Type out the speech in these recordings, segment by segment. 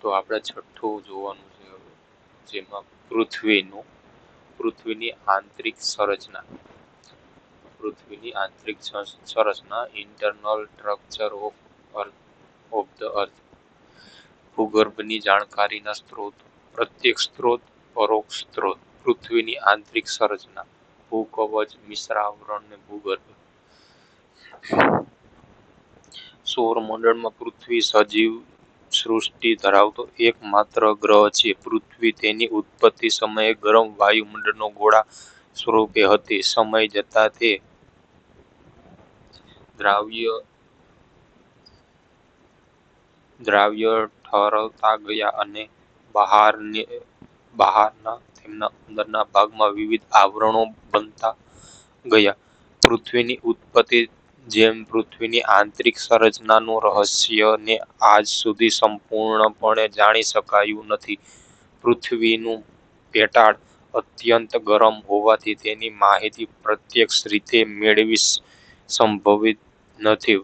તો આપણે છઠ્ઠું જોવાનું છે જેમાં પૃથ્વીનું, પૃથ્વીની આંતરિક સંરચના. પૃથ્વીની આંતરિક સંરચના internal structure of earth of the earth ભૂગર્ભની જાણકારીના સ્ત્રોત પ્રત્યક્ષ સ્ત્રોત, પરોક્ષ સ્ત્રોત. પૃથ્વીની આંતરિક સંરચના, ભૂકવચ, મિશ્રાવરણ ને ભૂગર્ભ. સૌરમંડળમાં પૃથ્વી સજીવ સૃષ્ટિ ધરાવતો એકમાત્ર ગ્રહ છે. પૃથ્વી તેની ઉત્પત્તિ સમયે ગરમ વાયુમંડળનો ગોળા સ્વરૂપે હતી. સમય જતા તે દ્રાવ્ય દ્રાવ્ય ઠરતા ગયા અને બહારની બહારના તેમના અંદરના ભાગમાં વિવિધ આવરણો બનતા ગયા. પૃથ્વીની ઉત્પત્તિ જેમ પૃથ્વીની આંતરિક સંરચનાનું રહસ્યને આજ સુધી સંપૂર્ણપણે જાણી શકાયું નથી. પૃથ્વીનું પેટાળ અત્યંત ગરમ હોવાથી તેની માહિતી પ્રત્યક્ષ રીતે મેળવી સંભવિત નથી.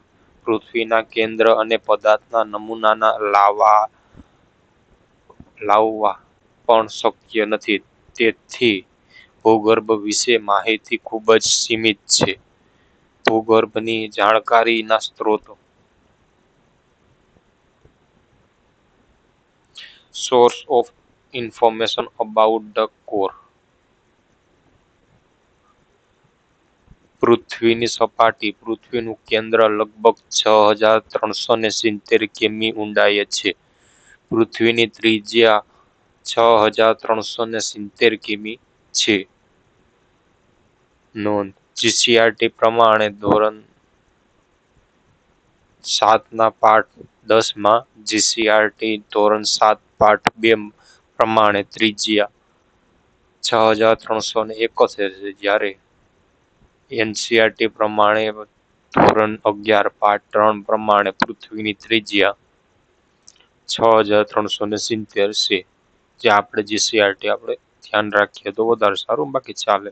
પૃથ્વીના કેન્દ્ર અને પદાર્થના નમૂનાના લાવવા લાવવા પણ શક્ય નથી. તેથી ભૂગર્ભ વિશે માહિતી ખૂબ જ સીમિત છે. ભૂગર્ભની જાણકારીના સ્ત્રોતો. Source of information about the core પૃથ્વીની સપાટી, પૃથ્વીનું કેન્દ્ર લગભગ છ હજાર ત્રણસો ને સિત્તેર કિમી ઊંડાઈએ છે. પૃથ્વીની ત્રિજ્યા છ હજાર ત્રણસો ને સિત્તેર કિમી છે. નોંધ જીસીઆરટી પ્રમાણે ધોરણ સાતના પાઠ દસમાં જીસીઆરટી ધોરણ સાત પાઠ બે પ્રમાણે ત્રિજ્યા છ હજાર ત્રણસો ને એકોતેર છે. જ્યારે એનસીઆરટી પ્રમાણે ધોરણ અગિયાર પાઠ ત્રણ પ્રમાણે પૃથ્વીની ત્રિજ્યા છ હજાર ત્રણસો ને સિત્તેર છે. જે આપણે જીસીઆરટી આપણે ધ્યાન રાખીએ તો વધારે સારું. બાકી ચાલે.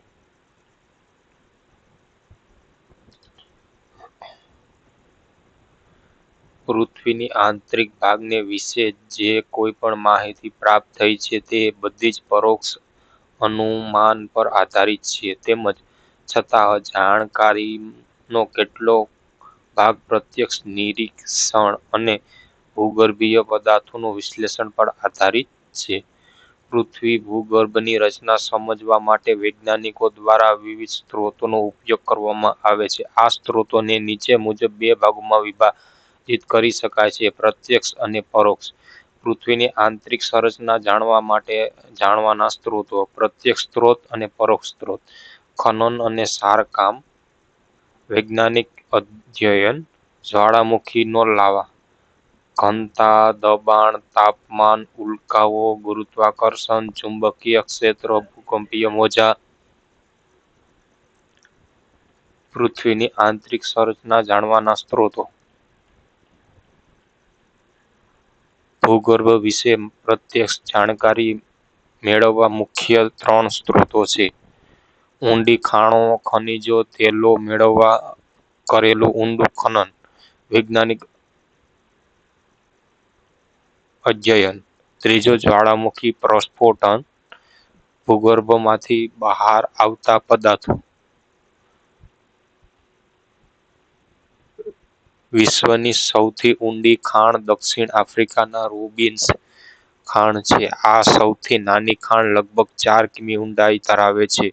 પૃથ્વીની આંતરિક ભાગને વિશે જે કોઈ પણ માહિતી પ્રાપ્ત થઈ છે તે બધી જ પરોક્ષ અનુમાન પર આધારિત છે. તેમજ છતાં જાણકારીનો કેટલો ભાગ પ્રત્યક્ષ નિરીક્ષણ અને ભૂગર્ભીય પદાર્થોનું વિશ્લેષણ પર આધારિત છે. પૃથ્વી ભૂગર્ભની રચના સમજવા માટે વૈજ્ઞાનિકો દ્વારા વિવિધ સ્ત્રોતોનો ઉપયોગ કરવામાં આવે છે. આ સ્ત્રોતોને નીચે મુજબ બે ભાગોમાં વિભાજિત કરી શકાય છે, પ્રત્યક્ષ અને પરોક્ષ. પૃથ્વીની આંતરિક સંરચના જાણવા માટે જાણવાના સ્ત્રોતો, પ્રત્યક્ષ સ્ત્રોત અને પરોક્ષ સ્ત્રોત. ખનન અને સારકામ વૈજ્ઞાનિક અધ્યયન. જ્વાળામુખીનો લાવા. ઘનતા, દબાણ, તાપમાન, ઉલ્કાઓ, ગુરુત્વાકર્ષણ, ચુંબકીય ક્ષેત્ર, ભૂકંપીય મોજા. પૃથ્વીની આંતરિક સંરચના જાણવાના સ્ત્રોતો. ભૂગર્ભ વિશે પ્રત્યક્ષ જાણકારી મેળવવા મુખ્ય ત્રણ સ્ત્રોતો છે. ઊંડી ખાણો, ખનિજો, તેલો મેળવવા કરેલું ઊંડું ખનન, વૈજ્ઞાનિક અધ્યયન. ત્રીજો જ્વાળામુખી પ્રસ્ફોટન, ભૂગર્ભમાંથી બહાર આવતા પદાર્થો. વિશ્વની સૌથી ઊંડી ખાણ દક્ષિણ આફ્રિકાના રોબિન્સ ખાણ છે. આ સૌથી નાની ખાણ લગભગ ચાર કિમી ઊંડાઈ ધરાવે છે.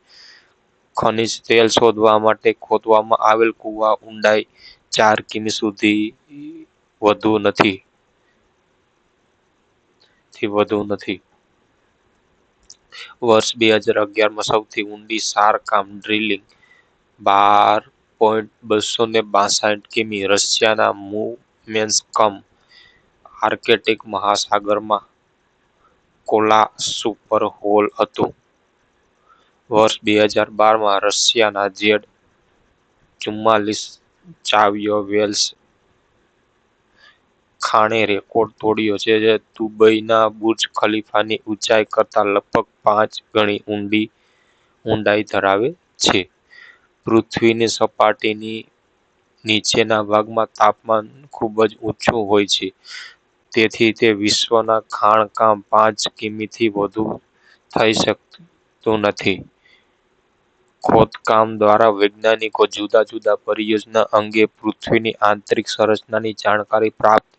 ખનિજ તેલ શોધવા માટે ખોદવામાં આવેલ કુવા ઊંડાઈ ચાર કિમી સુધી વધુ નથી. થી વધુ નથી. વર્ષ બે હજાર અગિયારમાં સૌથી ઊંડી સારકામ ડ્રિલિંગ બાર પોઈન્ટ બસો ને બાસઠ કિમી રશિયાના મુર્મેન્સ્કમ આર્કેટિક મહાસાગરમાં કોલા સુપર હોલ હતું. વર્ષ બે હજાર બારમાં રશિયાના જેડ ચુમ્માલીસ ચાવીઓ વેલ્સ ખાણે રેકોર્ડ તોડ્યો છે જે દુબઈના બુર્જ ખલીફાની ઊંચાઈ કરતાં લગભગ પાંચ ગણી ઊંડી ઊંડાઈ ધરાવે છે. પૃથ્વીની સપાટીની નીચેના ભાગમાં તાપમાન ખૂબ જ ઊંચું હોય છે. તેથી તે વિશ્વના ખાણકામ પાંચ કિમીથી વધુ થઈ શકતું નથી. ખોદકામ દ્વારા વૈજ્ઞાનિકો જુદા જુદા પરિયોજના અંગે પૃથ્વીની આંતરિક સંરચનાની જાણકારી પ્રાપ્ત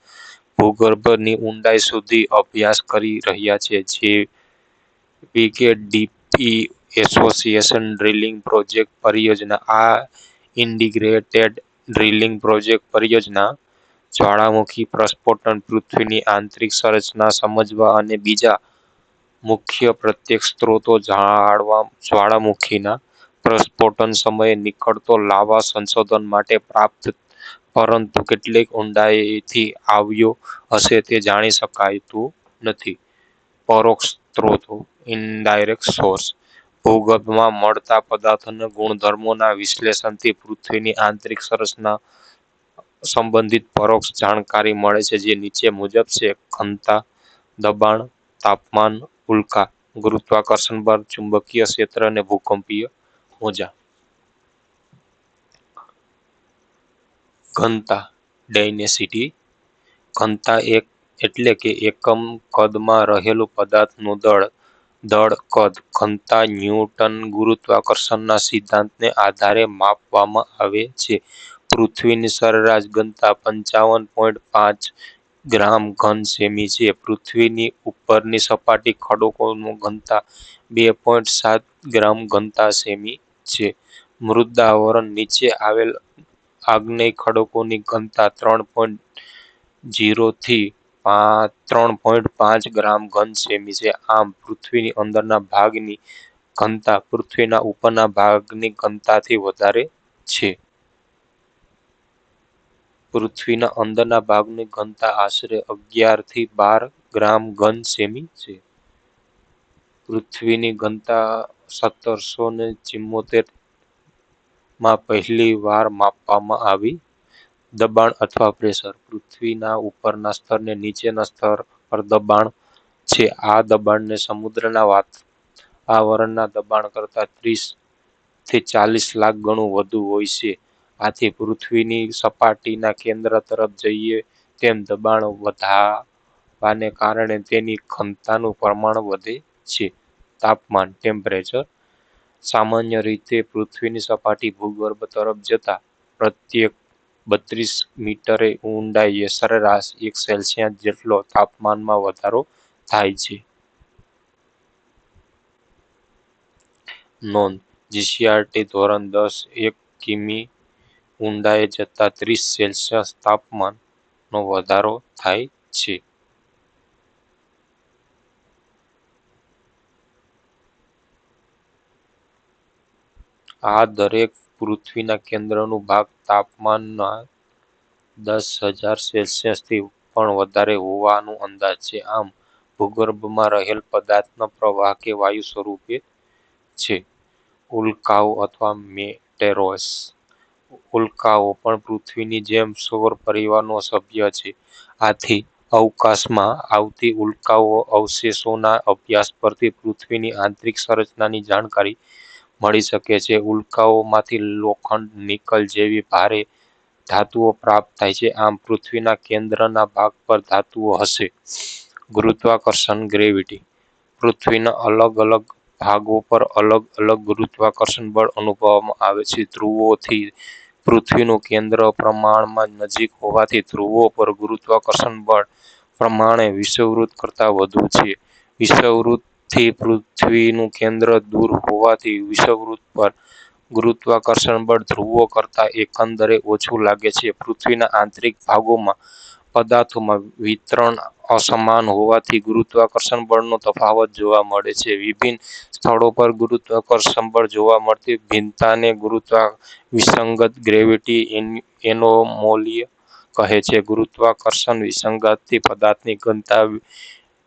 ભૂગર્ભની ઊંડાઈ સુધી અભ્યાસ કરી રહ્યા છે. જે કે ડીપી એસોસિએશન ડ્રિલિંગ પ્રોજેક્ટ પરિયોજના, આ ઇન્ડિગ્રેટેડ ડ્રિલિંગ પ્રોજેક્ટ પરિયોજના જ્વાળામુખી પ્રસ્ફોટન પૃથ્વીની આંતરિક સંરચના સમજવા અને બીજા મુખ્ય પ્રત્યક્ષ સ્ત્રોતો જાળવા, જ્વાળામુખીના પ્રસ્ફોટન સમયે નીકળતો લાવા સંશોધન માટે પ્રાપ્ત, પરંતુ કેટલીક ઊંડાઈથી આવ્યો હશે તે જાણી શકાતું નથી. પરોક્ષ સ્ત્રોતો ઇનડાયરેક્ટ સોર્સ ભૂગર્ભમાં મળતા પદાર્થોના ગુણધર્મોના વિશ્લેષણથી પૃથ્વીની આંતરિક સંરચના સંબંધિત પરોક્ષ જાણકારી મળે છે, જે નીચે મુજબ છે. ઘનતા, દબાણ, તાપમાન, ઉલ્કા, ગુરુત્વાકર્ષણ બળ, ચુંબકીય ક્ષેત્ર અને ભૂકંપીય મોજા. ઘનતા ડેનેસિટી ઘનતા એક એટલે કે એકમ કદમાં રહેલું પદાર્થનું દળ દળ, કદ, ઘનતા, ન્યૂટન ગુરુત્વાકર્ષણના સિદ્ધાંતને આધારે માપવામાં આવે છે. પૃથ્વીની સરેરાશ ઘનતા પંચાવન પોઈન્ટ પાંચ ગ્રામ ઘન સેમી છે. પૃથ્વીની ઉપરની સપાટી ખડકોનું ઘનતા બે પોઈન્ટ સાત ગ્રામ ઘનતા સેમી છે. મૃદાવરણ નીચે આવેલ આગ્નેય ખડકોની ઘનતા ત્રણ પોઈન્ટ જીરો થી ત્રણ પોઈન્ટ પાંચ ગ્રામ ઘન સેમી છે. આમ પૃથ્વીની અંદરના ભાગની ઘનતા પૃથ્વીના ઉપરના ભાગની ઘનતાથી વધારે છે. પૃથ્વીના અંદરના ભાગની ઘનતા આશરે અગિયારથી બાર ગ્રામ ઘન સેમી છે. પૃથ્વીની ઘનતા સત્તરસો ને ચિમ્મોતેરમાં પહેલી વાર માપવામાં આવી દબાણ અથવા પ્રેશર પૃથ્વીના ઉપરના સ્તરને નીચેના સ્તર પર દબાણ છે. આ દબાણને સમુદ્રના વાતાવરણના દબાણ કરતાં ત્રીસથી ચાલીસ લાખ ગણું વધુ હોય છે. આથી પૃથ્વીની સપાટીના કેન્દ્ર તરફ જઈએ તેમ દબાણ વધવાને કારણે તેની ઘનતાનું પ્રમાણ વધે છે. તાપમાન, ટેમ્પરેચર, સામાન્ય રીતે પૃથ્વીની સપાટી ભૂગર્ભ તરફ જતા પ્રત્યેક બત્રીસ મીટરે ઊંડાઈએ સરેરાશ એક સેલ્સિયસ જેટલો તાપમાનમાં વધારો થાય છે. નોંધ, જીસીઆરટી ધોરણ દસ એક કિમી ઊંડાએ જતા ત્રીસ સેલ્સિયસ તાપમાનનો વધારો થાય છે. આ દરેક પૃથ્વીના કેન્દ્રનું ભાગ તાપમાનના દસ હજાર સેલ્સિયસથી પણ વધારે હોવાનો અંદાજ છે. આમ, ભૂગર્ભમાં રહેલ પદાર્થના પ્રવાહ કે વાયુ સ્વરૂપે છે. ઉલ્કાઓ અથવા મેટેરોસ. ઉલ્કાઓ પણ પૃથ્વીની જેમ સૌર પરિવારનો સભ્ય છે. આથી, અવકાશમાં આવતી ઉલ્કાઓ અવશેષોના અભ્યાસ પરથી પૃથ્વીની આંતરિક સંરચનાની જાણકારી મળી શકે છે. ઉલ્કાઓમાંથી લોખંડ નિકલ જેવી ભારે ધાતુઓ પ્રાપ્ત થાય છે. આમ પૃથ્વીના કેન્દ્રના ભાગ પર ધાતુઓ હશે. ગુરુત્વાકર્ષણ ગ્રેવિટી પૃથ્વીના અલગ અલગ ભાગો પર અલગ અલગ ગુરુત્વાકર્ષણ બળ અનુભવવામાં આવે છે. ધ્રુવોથી પૃથ્વીનું કેન્દ્ર પ્રમાણમાં નજીક હોવાથી ધ્રુવો પર ગુરુત્વાકર્ષણ બળ પ્રમાણે વિષુવવૃત્ત કરતાં વધુ છે. વિષુવવૃત્તથી પૃથ્વીનું કેન્દ્ર દૂર હોવાથી વિષુવવૃત્ત પર ગુરુત્વાકર્ષણ બળ ધ્રુવો કરતાં એકંદરે ઓછું લાગે છે. પૃથ્વીના આંતરિક ભાગોમાં પદાર્થોમાં વિતરણ અસમાન હોવાથી ગુરુત્વાકર્ષણ બળનો તફાવત જોવા મળે છે. વિભિન્ન સ્થળો પર ગુરુત્વાકર્ષણ બળ જોવા મળતી ભિન્નતાને ગુરુત્વા વિસંગત ગ્રેવિટી એનોમલી કહે છે. ગુરુત્વાકર્ષણ વિસંગતથી પદાર્થની ઘનતા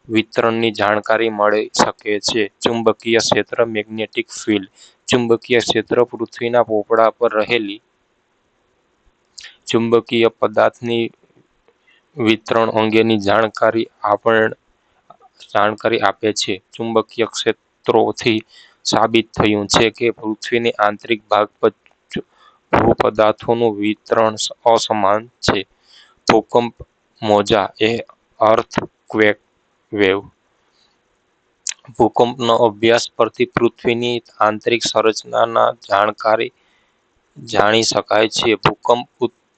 વિતરણની જાણકારી મળી શકે છે. ચુંબકીય ક્ષેત્ર મેગ્નેટિક ફિલ્ડ. ચુંબકીય ક્ષેત્ર પૃથ્વીના પોપડા પર રહેલી ચુંબકીય પદાર્થની વિતરણ અંગેની જાણકારી આપણે, જાણકારી આપે છે. ચુંબકીય ક્ષેત્રોથી સાબિત થયું છે કે પૃથ્વીની આંતરિક ભાગ પર ભૂપદાર્થોનું વિતરણ અસમાન છે. ભૂકંપ મોજા એ અર્થક્વેક વેવ ભૂકંપનો અભ્યાસ પરથી પૃથ્વીની આંતરિક સંરચનાના જાણકારી જાણી શકાય છે. ભૂકંપ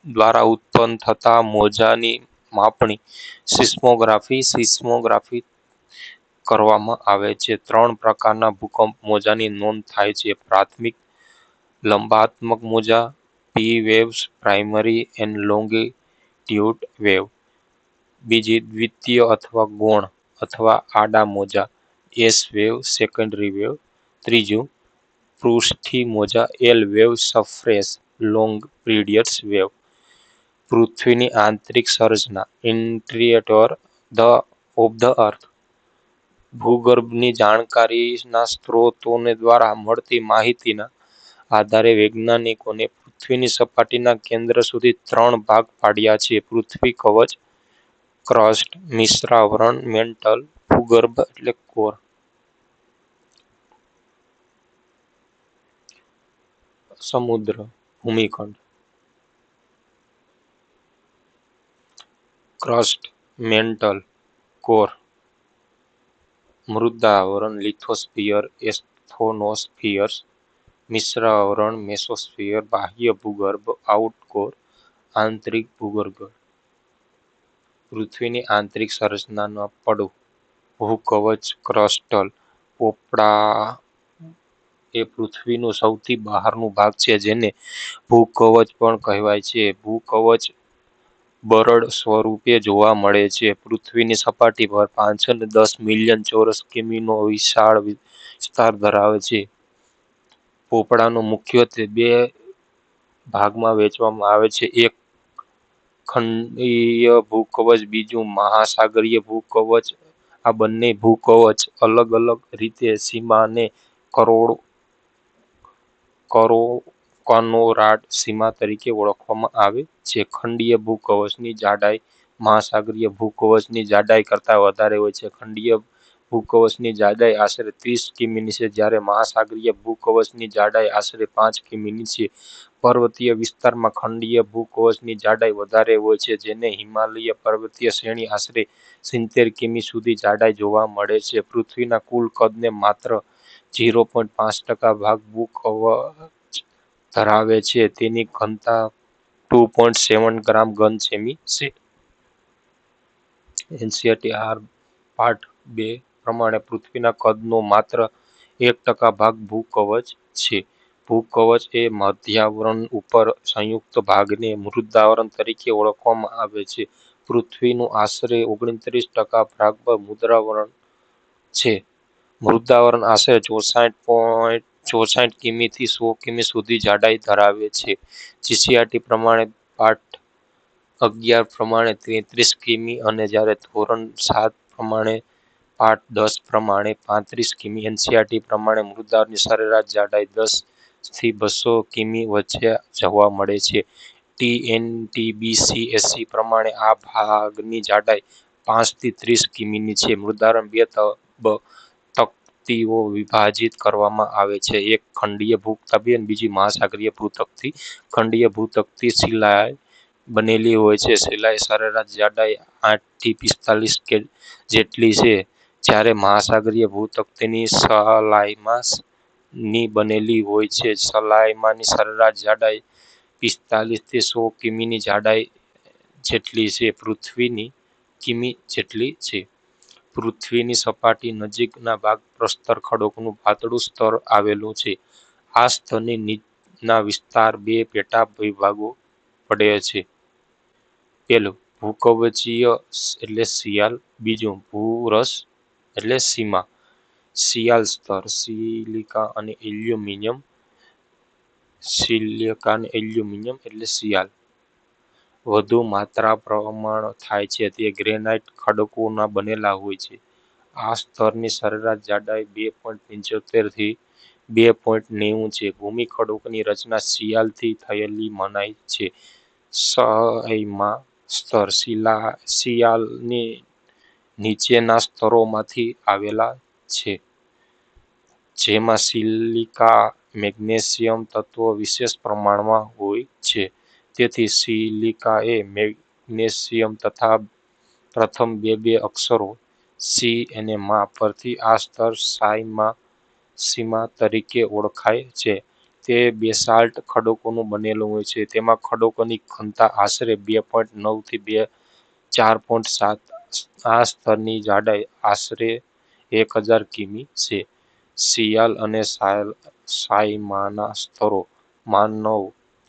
દ્વારા ઉત્પન્ન થતા મોજાની માપણી સિસ્મોગ્રાફી સિસ્મોગ્રાફી કરવામાં આવે છે. ત્રણ પ્રકારના ભૂકંપ મોજાની નોંધ થાય છે. પ્રાથમિક, લંબાત્મક મોજા, P waves, primary and longitude wave બીજી દ્વિતીય અથવા ગૌણ અથવા આડા મોજા. એસ વેવ સેકન્ડરી વેવ ત્રીજું પૃષ્ઠી મોજા L wave surface long periods wave પૃથ્વીની આંતરિક સંરચના ધ ઓફ ધ અર્થ ભૂગર્ભની જાણકારીના સ્ત્રોતોને દ્વારા મળતી માહિતીના આધારે વૈજ્ઞાનિકોને પૃથ્વીની સપાટીના કેન્દ્ર સુધી ત્રણ ભાગ પાડ્યા છે. પૃથ્વી કવચ, ક્રસ્ટ, મિશ્રાવરણ, મેન્ટલ, ભૂગર્ભ કોર. સમુદ્ર ભૂમિખંડ ક્રસ્ટ, મેન્ટલ, કોર. મૃદાવરણ લિથોસ્ફિયર એસ્થોનોસ્ફિયર્સ મિશ્રાવરણ મેસોસ્ફિયર. બાહ્ય ભૂગર્ભ આઉટકોર આંતરિક ભૂગર્ભ પૃથ્વીની આંતરિક સંરચનાના પડો, ભૂકવચ ક્રસ્ટલ, પોપડા એ પૃથ્વીનો સૌથી બહારનો ભાગ છે જેને ભૂકવચ પણ કહેવાય છે. ભૂકવચ બરડ સ્વરૂપે જોવા મળે છે. પૃથ્વીની સપાટી પર પાંચસો દસ મિલિયન ચોરસ કિમીનો વિશાળ વિસ્તાર ધરાવે છે. પોપડાનો મુખ્યત્વે બે ભાગમાં વેચવામાં આવે છે એક ખંડીય ભૂકવચ, બીજું મહાસાગરીય ભૂકવચ. આ બંને ભૂકવચ અલગ અલગ રીતે સીમા કરો કોનરાડ સીમા તરીકે ઓળખવામાં આવે છે. ખંડીય ભૂકવચની જાડાઈ મહાસાગરીય ભૂકવચની જાડાઈ કરતાં વધારે હોય છે. ખંડીય ભૂકવચની જાડાઈ આશરે ત્રીસ કિમીની છે જ્યારે મહાસાગરીય ભૂકવચની જાડાઈ આશરે પાંચ કિમીની છે. પર્વતીય વિસ્તારમાં ખંડીય ભૂકવચની જાડાઈ વધારે હોય છે, જેને હિમાલય પર્વતીય શ્રેણી આશરે સિત્તેર કિમી સુધી જાડાઈ જોવા મળે છે. પૃથ્વીના કુલ કદને માત્ર ઝીરો પોઈન્ટ પાંચ ટકા ભાગ ભૂકવચ ધરાવે છે. તેની ઘનતા ટુ પોઈન્ટ સેવન ગ્રામ ઘન સેમી છે. એનસીઈઆરટી પાર્ટ બે પ્રમાણે પૃથ્વીના કદનો માત્ર એક ટકા ભાગ ભૂકવચ છે. ભૂકવચ એ મધ્યાવરણ ઉપર સંયુક્ત ભાગને મૃદાવરણ તરીકે ઓળખવામાં આવે છે. પૃથ્વીનું આશરે ઓગણત્રીસ ટકા ભાગ મૃદાવરણ છે. મૃદાવરણ આશરે ચોસાઠ પોઈન્ટ, ચોસાઠ કિમીથી સો કિમી સુધી જાડાઈ ધરાવે છે. જીસીઆરટી પ્રમાણે પાઠ અગિયાર પ્રમાણે તેત્રીસ કિમી અને જ્યારે ધોરણ સાત પ્રમાણે પાર્ટ દસ પ્રમાણે પાંત્રીસ કિમી. એનસીઆરટી પ્રમાણે મૃદાવરની સરેરાશ જાડાઈ દસ થી બસો કિમી વચ્ચે જોવા મળે છે. ટીએનટીબીસીએસસી પ્રમાણે આ ભાગની જાડાઈ પાંચથી ત્રીસ કિમીની છે. મૃદારણ બે તકતીઓ વિભાજિત કરવામાં આવે છે એક ખંડીય ભૂતકતી અને બીજી મહાસાગરીય ભૂતકતી. ખંડીય ભૂતકતી શિલાય બનેલી હોય છે. શિલાય સરેરાશ જાડાઈ આઠથી પિસ્તાલીસ કે જેટલી છે જ્યારે મહાસાગરીય ભૂતકતી સલાઇમાંથી બનેલી હોય છે. સલાઈમાંની સરેરાશ જાડાઈ પિસ્તાલીસથી સો કિમીની જાડાઈ જેટલી છે. પૃથ્વીની કિમી જેટલી છે. પૃથ્વીની સપાટી નજીકના ભાગ પ્રસ્તર ખડકોનું પાતળું સ્તર આવેલું છે. આ સ્તરની નીચના વિસ્તાર બે પેટા વિભાગો પડે છે. પહેલું ભૂકવચીય એટલે શિયાલ બીજું ભૂરસ એટલે સીમા. શિયાલ સ્તર, સિલિકા અને એલ્યુમિનિયમ સિલિકાન એલ્યુમિનિયમ એટલે શિયાલ વધુ માત્રા પ્રમાણ થાય છે તે ગ્રેનાઇટ ખડકોના બનેલા હોય છે. આ સ્તરની સરેરાશ જાડાઈ બે પોઈન્ટ પંચોતેરથી બે પોઈન્ટ નેવું છે. ભૂમિ ખડકોની રચના શિયાલથી થયેલી મનાય છે. સહયમાં સ્તર શિલા શિયાલની નીચેના સ્તરોમાંથી આવેલા છે જેમાં સિલિકા, મેગ્નેશિયમ તત્વો વિશેષ પ્રમાણમાં હોય છે. તેથી સિલિકા એ મેગ્નેશિયમ તથા પ્રથમ બે બે અક્ષરો સી અને મા પરથી આ સ્તર સાયમા, સીમા તરીકે ઓળખાય છે. તે બેસાલ્ટ ખડકોનું બનેલું હોય છે. તેમાં ખડકોની ઘનતા આશરે બે પોઈન્ટ નવથી બે ચાર પોઈન્ટ સાત આ સ્તરની જાડાઈ આશરે એક હજાર કિમી છે. સિયાલ અને સાયમાના સ્તરો માનવ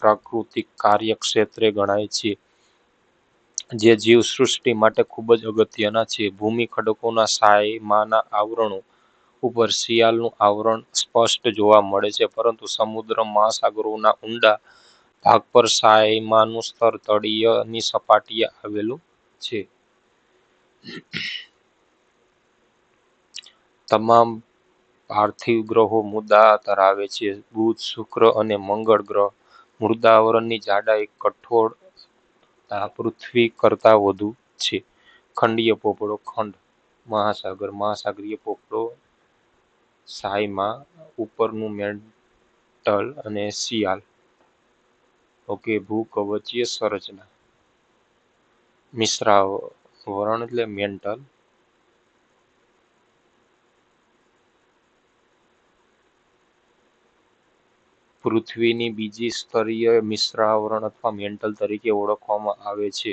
પ્રાકૃતિક કાર્યક્ષેત્રે ગણાય છે, જે જીવસૃષ્ટિ માટે ખૂબ જ અગત્યના છે. ભૂમિ ખડકોના સાયમાના આવરણો ઉપર શિયાળનું આવરણ સ્પષ્ટ જોવા મળે છે, પરંતુ સમુદ્ર મહાસાગરોના ઊંડા ભાગ પર સાયમાનું સ્તર તળિયેની સપાટીએ આવેલું છે. તમામ પાર્થિવ ગ્રહો મુદા ધરાવે છે. બુધ, શુક્ર અને મંગળ ગ્રહ મૃદાવરણની જાડાઈ કઠોળ પૃથ્વી કરતા વધુ છે. ખંડીય પોપડો ખંડ મહાસાગર મહાસાગરીય પોપડો સાયમાં ઉપરનું મેન્ટલ અને શિયાલ ઓકે, ભૂકવચીય સંરચના. મિશ્રાવરણ એટલે મેન્ટલ. પૃથ્વીની બીજી સ્તરીય મિશ્રાવરણ અથવા મેન્ટલ તરીકે ઓળખવામાં આવે છે.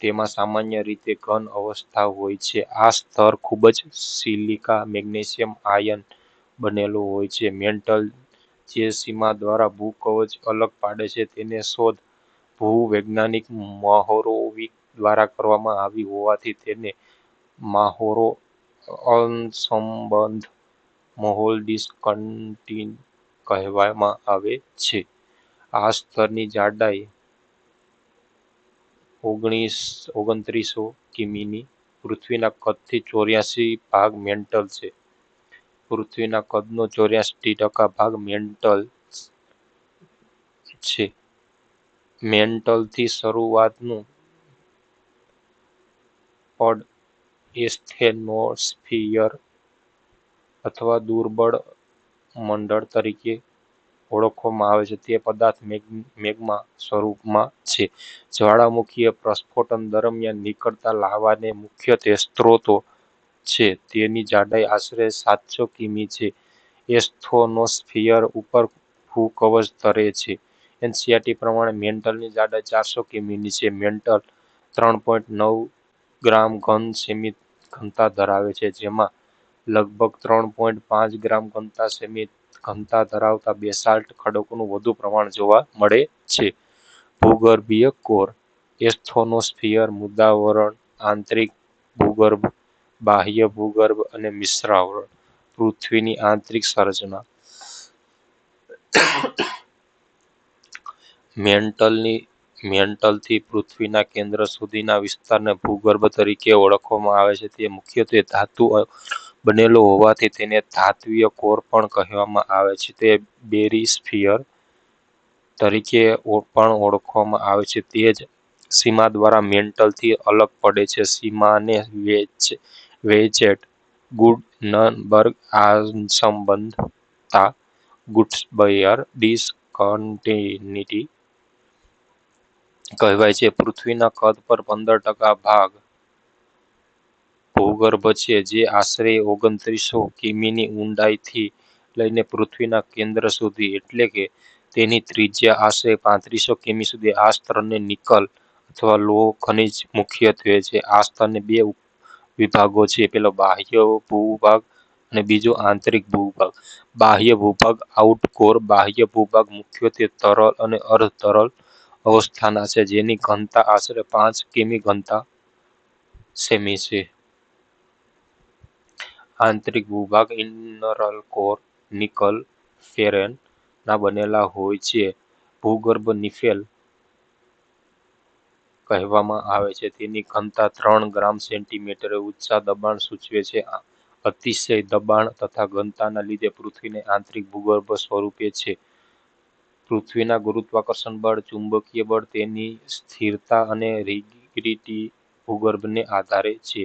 તેમાં સામાન્ય રીતે ઘન અવસ્થા હોય છે. આ સ્તર ખૂબ જ સિલિકા, મેગ્નેશિયમ, આયન બનેલું હોય છે. મેન્ટલ જે સીમા દ્વારા ભૂકવચ અલગ પાડે છે, તેને શોધ ભૂવૈજ્ઞાનિક મહોરોવિક દ્વારા કરવામાં આવી હોવાથી તેને માહોરો અનસંબંધ માહોલ ડિસકન્ટિન કહેવામાં આવે છે. આ સ્તરની જાડાઈ ઓગણીસ, ઓગણત્રીસો કિમીની પૃથ્વીના કદથી ચોર્યાસી ભાગ મેન્ટલ છે. પૃથ્વીના કદનો ચોર્યાસી ટકા ભાગ મેન્ટલ છે. મેન્ટલથી શરૂઆતનું પડ એસ્થેનોસ્ફિયર અથવા દુર્બળ મંડળ તરીકે ઓળખવામાં આવે છે. તે પદાર્થ મેગ્મા સ્વરૂપમાં છે. જ્વાળામુખીય પ્રસ્ફોટન દરમિયાન નીકળતા લાવાને મુખ્યત્વે સ્ત્રોતો છે. તેની જાડાઈ આશરે સાતસો કિમી છે. એસ્થોનોસ્ફિયર ઉપર ભૂકવચ ધરે છે. એનસીઆરટી પ્રમાણે મેન્ટલની જાડાઈ ચારસો કિમીની છે. મેન્ટલ ત્રણ પોઈન્ટ નવ ગ્રામ ઘન સીમિત ઘનતા ધરાવે છે. જેમાં લગભગ ત્રણ પોઈન્ટ પાંચ ગ્રામ ઘનતા સેમી ઘનતા ધરાવતા બેસાલ્ટ ખડકોનું વધુ પ્રમાણ જોવા મળે છે. ભૂગર્ભીય કોર, એસ્થોનોસ્ફિયર મૃદાવરણ આંતરિક ભૂગર્ભ, બાહ્ય ભૂગર્ભ અને મિશ્રાવરણ પૃથ્વીની આંતરિક સંરચના મેન્ટલની, મેન્ટલથી પૃથ્વીના કેન્દ્ર સુધીના વિસ્તારને ભૂગર્ભ તરીકે ઓળખવામાં આવે છે. તે મુખ્યત્વે ધાતુ બનેલો હોવાથી તેને ધાત્વિય કોર પણ કહેવામાં આવે છે. તે બેરિસ્ફિયર તરીકે પણ ઓળખવામાં આવે છે. તે જ સીમા દ્વારા મેન્ટલથી અલગ પડે છે. સીમાને વેચેટ ગુડનબર્ગ સંબંધતા ગુડ્સબર્ગ ડિસકન્ટિન્યુટી કહેવાય છે. પૃથ્વીના કદ પર પંદર ટકા ભાગ ભૂગર્ભ છે, જે આશરે ઓગણત્રીસો કિમીની ઊંડાઈથી લઈને પૃથ્વીના કેન્દ્ર સુધી, એટલે કે તેની ત્રિજ્યા આશરે પાંત્રીસો કિમી સુધી આ સ્તરને નિકલ અથવા લોહ ખનિજ મુખ્યત્વે છે. આ સ્તરને બે વિભાગો છે. પેલો બાહ્ય ભૂભાગ અને બીજો આંતરિક ભૂભાગ. બાહ્ય ભૂભાગ, આઉટકોર બાહ્ય ભૂભાગ મુખ્યત્વે તરલ અને અર્ધ તરલ અવસ્થાના છે, જેની ઘનતા આશરે પાંચ કિમી ઘનતા સેમી છે. આંતરિક ભૂભાગ ઇનરલ કોર નિકલ ફેરેન ના બનેલા હોય છે. ભૂગર્ભ નિફેલ કહેવામાં આવે છે. તેની ઘનતા ત્રણ ગ્રામ સેન્ટીમીટરે ઊંચા દબાણ સૂચવે છે. અતિશય દબાણ તથા ઘનતાના લીધે પૃથ્વીને આંતરિક ભૂગર્ભ સ્વરૂપે છે. પૃથ્વીના ગુરુત્વાકર્ષણ બળ, ચુંબકીય બળ તેની સ્થિરતા અને રિગિડિટી ભૂગર્ભને આધારે છે.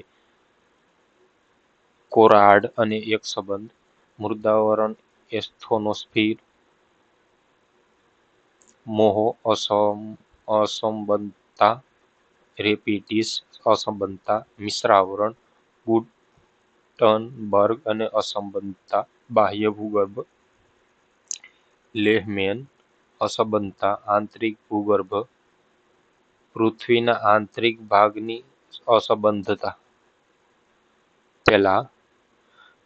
કોરાડ અને એક સંબંધ. મૃદાવરણ એસ્થોનોસ્ફિર. મોહો અસંબંધતા. રેપિટીસ, અસંબંધતા. મિશ્રાવરણ. બુટનબર્ગ અને અસંબંધતા. બાહ્ય ભૂગર્ભ. લેહમેન. અસંબંધતા. આંતરિક ભૂગર્ભ. પૃથ્વીના આંતરિક ભાગની અસંબંધતા. પહેલા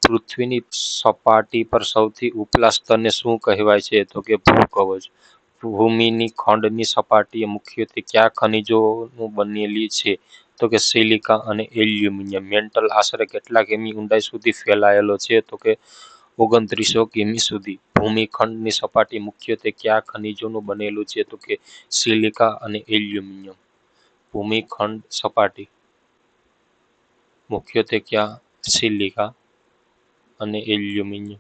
પૃથ્વીની સપાટી પર સૌથી ઉપલા સ્તરને શું કહેવાય છે? તો કે ભૂકવચ ભૂમિની ખંડની સપાટીએ મુખ્યત્વે કયા ખનિજોનું બનેલી છે? તો કે સિલિકા અને એલ્યુમિનિયમ. મેન્ટલ આશરે કેટલા કિમી ઊંડાઈ સુધી ફેલાયેલો છે? તો કે ઓગણત્રીસો કિમી સુધી. ભૂમિખંડની સપાટી મુખ્યત્વે કયા ખનિજોનું બનેલું છે? તો કે સિલિકા અને એલ્યુમિનિયમ. ભૂમિખંડ સપાટી. મુખ્યત્વે ક્યાં? સિલિકા. અને એલ્યુમિનિયમ.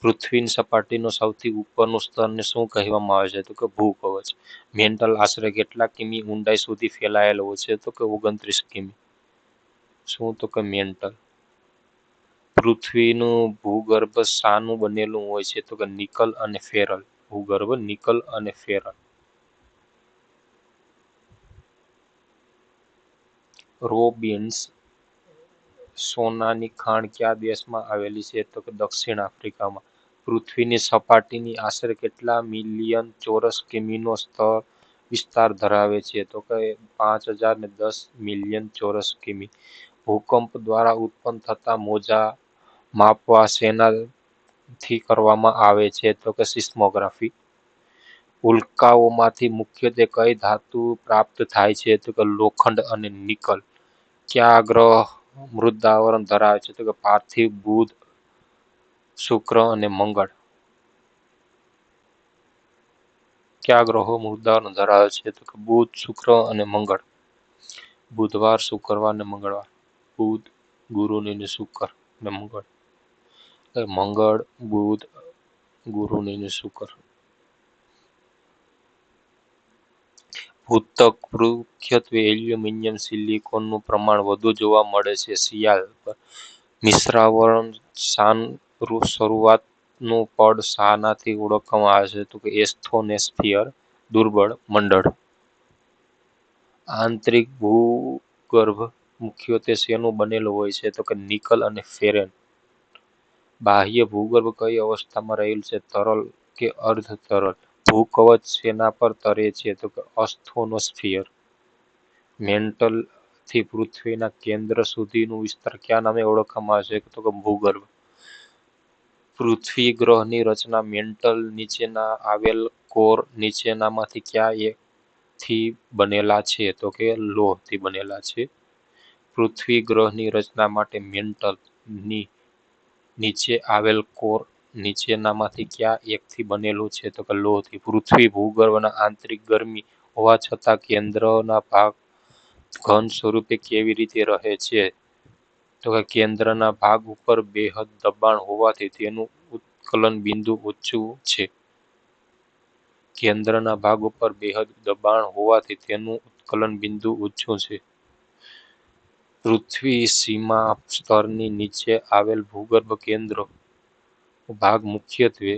પૃથ્વીની સપાટીનો સૌથી ઉપરનું સ્તરને શું કહેવામાં આવે છે? તો કે ભૂકવચ મેન્ટલ આશરે કેટલા કિમી ઊંડાઈ સુધી ફેલાયેલો છે? તો કે ઓગણત્રીસ કિમી. શું? તો કે મેન્ટલ પૃથ્વીનું ભૂગર્ભ શાનું બનેલું હોય છે? તો કે નિકલ અને ફેરલ. ભૂગર્ભ, નિકલ અને ફેરલ. રોબિન્સ સોનાની ખાણ કયા દેશમાં આવેલી છે તો કે દક્ષિણ આફ્રિકામાં? પૃથ્વીની સપાટીની આશરે કેટલા મિલિયન ચોરસ કિમીનો સ્તર વિસ્તાર ધરાવે છે? તો કે પાંચ હજાર ને દસ મિલિયન ચોરસ કિમી. ભૂકંપ દ્વારા ઉત્પન્ન થતા મોજા માપવા સેનાથી કરવામાં આવે છે તો કે સિસ્મોગ્રાફી. ઉલ્કાઓમાંથી મુખ્યત્વે કઈ ધાતુ પ્રાપ્ત થાય છે? તો કે લોખંડ અને નિકલ. કયા ગ્રહ મૃદાવરણ ધરાવે છે. તો કે પાર્થિવ, બુધ, શુક્ર અને મંગળ. કયા ગ્રહો મૃદાવરણ ધરાવે છે? તો કે બુધ, શુક્ર અને મંગળ. બુધવાર, શુક્રવાર અને મંગળવાર. બુધ ગુરુ ને શુક્ર અને મંગળ. મંગળ, બુધ ગુરુ ને શુક્ર. ભૂતક મુખ્યત્વે એલ્યુમિનિયમ સિલિકોનનું પ્રમાણ વધુ જોવા મળે છે. શિયાળ મિશ્રાવરણ શાન શરૂઆતનું પડ શાનાથી ઓળખવામાં આવે છે. તો કે એસ્થોનેસ્ફિયર દુર્બળ મંડળ. આંતરિક ભૂગર્ભ મુખ્યત્વે શેનું બનેલું હોય છે? તો કે નિકલ અને ફેરેન. બાહ્ય ભૂગર્ભ કઈ અવસ્થામાં રહેલું છે? તરલ કે અર્ધ તરલ ભૂકવચ શેના પર તરે છે તો કે અસ્થોનોસ્ફિયર. મેન્ટલથી પૃથ્વીના કેન્દ્ર સુધીનું વિસ્તાર ક્યાં નામે ઓળખવામાં આવે છે? તો કે ભૂગર્ભ. પૃથ્વી ગ્રહની રચના મેન્ટલ નીચેના આવેલ કોર નીચેનામાંથી ક્યાં એકથી બનેલા છે? તો કે લોહથી બનેલા છે. પૃથ્વી ગ્રહની રચના માટે મેન્ટલની નીચે આવેલ કોર નીચેનામાંથી કયા એકથી બનેલું છે? તો કે લોહથી, પૃથ્વી ભૂગર્ભના આંતરિક ગરમી હોવા છતાં કેન્દ્રના ભાગ ઘન સ્વરૂપે કેવી રીતે રહે છે? તો કે કેન્દ્રના ભાગ ઉપર બેહદ દબાણ હોવાથી તેનું ઉત્કલન બિંદુ ઊંચું છે. કેન્દ્રના ભાગ ઉપર બેહદ દબાણ હોવાથી તેનું ઉત્કલન બિંદુ ઊંચું છે. પૃથ્વી સીમા સ્તરની નીચે આવેલ ભૂગર્ભ કેન્દ્ર ભાગ મુખ્યત્વે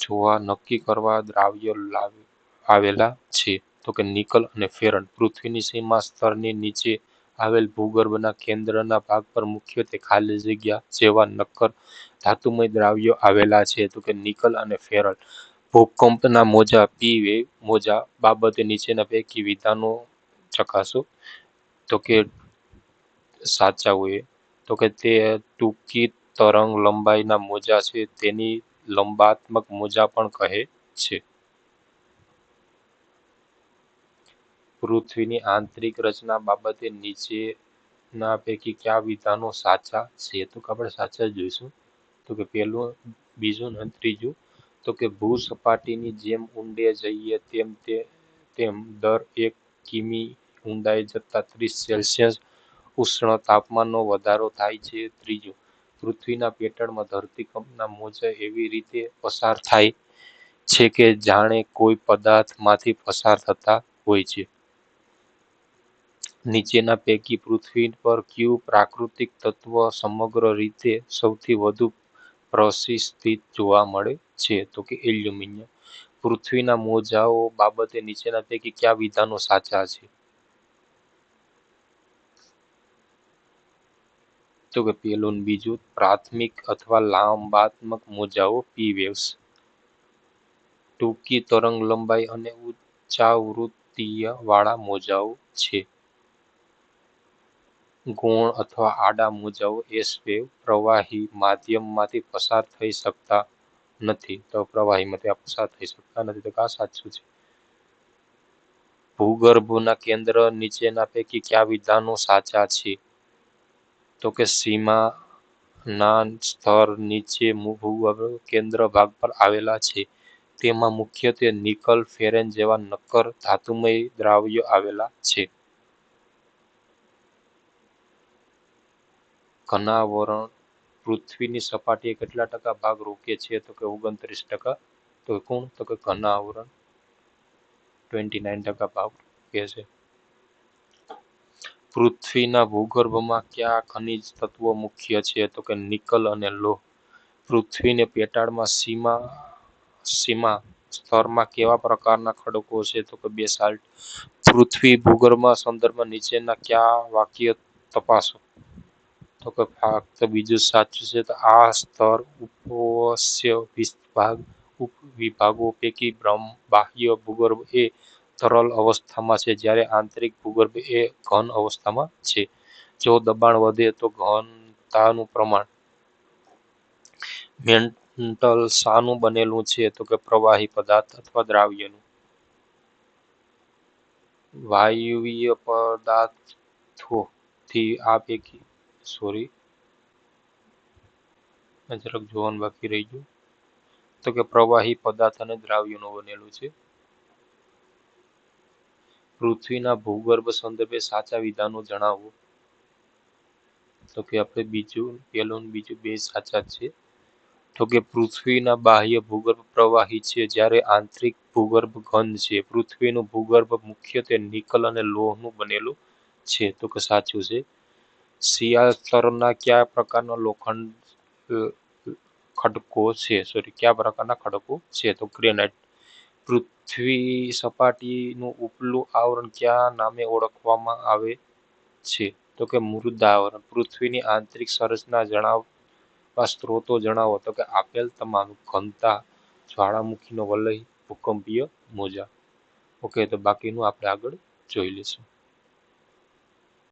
જોવા નક્કી કરવા દ્રાવ્ય આવેલા છે. તો કે નિકલ અને ફેરન પૃથ્વીની સીમા સ્તરની નીચે આવેલ ભૂગર્ભના કેન્દ્રના ભાગ પર મુખ્યત્વે ખાલી જગ્યા જેવા નક્કર ધાતુમય દ્રાવ્યો આવેલા છે, તો કે નિકલ અને ફેરલ. ભૂકંપના મોજા પી વે મોજા બાબતે નીચેના પૈકી વિધાનો ચકાસો. તો કે સાચા હોય, તો કે તે ટૂંકી તરંગ લંબાઈના મોજા છે, તેની લંબાત્મક મોજા પણ કહે છે. પૃથ્વીની આંતરિક રચના બાબતે નીચેના પૈકી કયા વિધાનો સાચા છે? તો આપણે સાચા જોઈશું. તો કે પહેલું, બીજું અને ત્રીજું. તો કે ભૂ સપાટીની જેમ ઊંડે જઈએ તેમ તે, તેમ દર એક કિમી ઊંડાઈ જતા ત્રીસ સેલ્સિયસ ઉષ્ણ તાપમાનનો વધારો થાય છે. ત્રીજું, પૃથ્વીના પેટળમાં ધરતીકંપના મોજા એવી રીતે પસાર થાય છે કે જાણે કોઈ પદાર્થમાંથી પસાર થતા હોય છે. નીચેના પૈકી પૃથ્વી પર કયું પ્રાકૃતિક તત્વ સમગ્ર રીતે સૌથી વધુ પ્રશિસ્થિત જોવા મળે છે, તો કે એલ્યુમિનિયમ. પૃથ્વીના મોજાઓ બાબતે નીચેના પૈકી કયા વિધાનો સાચા છે? તો કે પહેલું બીજું, પ્રાથમિક અથવા લાંબાત્મક મોજાઓ, પી વેવ્સ. ટૂંકી તરંગ લંબાઈ અને ઉચ્ચાવૃત્તિય વાળા મોજાઓ છે. ગૌણ અથવા આડા મુજબ એસ પ્રવાહી માધ્યમમાંથી પસાર થઈ શકતા નથી. તો પ્રવાહીમાંથી આ પસાર થઈ શકતા નથી. તો કા સાચું છે. ભૂગર્ભના કેન્દ્ર નીચેના પૈકી કયા વિધાનો સાચા છે? તો કે સીમા ના સ્તર નીચે ભૂગર્ભ કેન્દ્ર ભાગ પર આવેલા છે. તેમાં મુખ્યત્વે નિકલ ફેરેન જેવા નક્કર ધાતુમય દ્રાવ્યો આવેલા છે. ઘનાવરણ પૃથ્વીની સપાટીએ કેટલા ટકા ભાગ રોકે છે? તો કે ઓગણત્રીસ ટકા. તો કોણ? તો કે ઘનાવરણ. ટ્વેન્ટી નાઇન ટકા ભાગ રોકે છે. પૃથ્વીના ભૂગર્ભમાં કયા ખનિજ તત્વો મુખ્ય છે? તો કે નિકલ અને લોહ. પૃથ્વીને પેટાળમાં સીમા સીમા સ્તરમાં કેવા પ્રકારના ખડકો છે? તો કે બેસાલ્ટ. પૃથ્વી ભૂગર્ભમાં સંદર્ભમાં નીચેના કયા વાક્ય તપાસો? તો કે ફક્ત બીજું સાચું છે તો આ સ્તર ઉપવસ્ય વિભાગ, ઉપવિભાગો પૈકી બ્રહ્મ, બાહ્ય ભૂગર્ભ એ તરલ અવસ્થામાં છે, જ્યારે આંતરિક ભૂગર્ભ એ ઘન અવસ્થામાં છે. જો દબાણ વધે તો ઘનતાનું પ્રમાણ મેન્ટલ શાનું બનેલું છે, તો કે પ્રવાહી પદાર્થ અથવા દ્રાવ્યનું. વાયુવીય પદાર્થોથી આ પૈકી સોરી. જરાક જોવાનું બાકી રહી ગયું. તો કે પ્રવાહી પદાર્થ અને દ્રાવ્યનું બનેલું છે. પૃથ્વીના ભૂગર્ભ સંદર્ભે સાચા વિધાનો જણાવો. તો કે આપણે બીજું, પહેલું બીજું બે સાચા છે. તો કે પૃથ્વીના બાહ્ય ભૂગર્ભ પ્રવાહી છે જ્યારે આંતરિક ભૂગર્ભ ઘન છે. પૃથ્વીનું ભૂગર્ભ મુખ્યત્વે નિકલ અને લોહનું બનેલું છે. તો કે સાચું છે. સ્તરના કયા પ્રકારના લોખંડ ખડકો છે? સોરી કયા પ્રકારના ખડકો છે? તો ગ્રેનાઇટ પૃથ્વી સપાટીનું ઉપલું આવરણ કયા નામે ઓળખવામાં આવે છે? તો કે મૃદા આવરણ. પૃથ્વીની આંતરિક સંરચના જણાવવા સ્ત્રોતો જણાવો. તો કે આપેલ તમામ ઘનતા, જ્વાળામુખીનો વલય, ભૂકંપીય મોજા. ઓકે તો બાકીનું આપણે આગળ જોઈ લઈશું.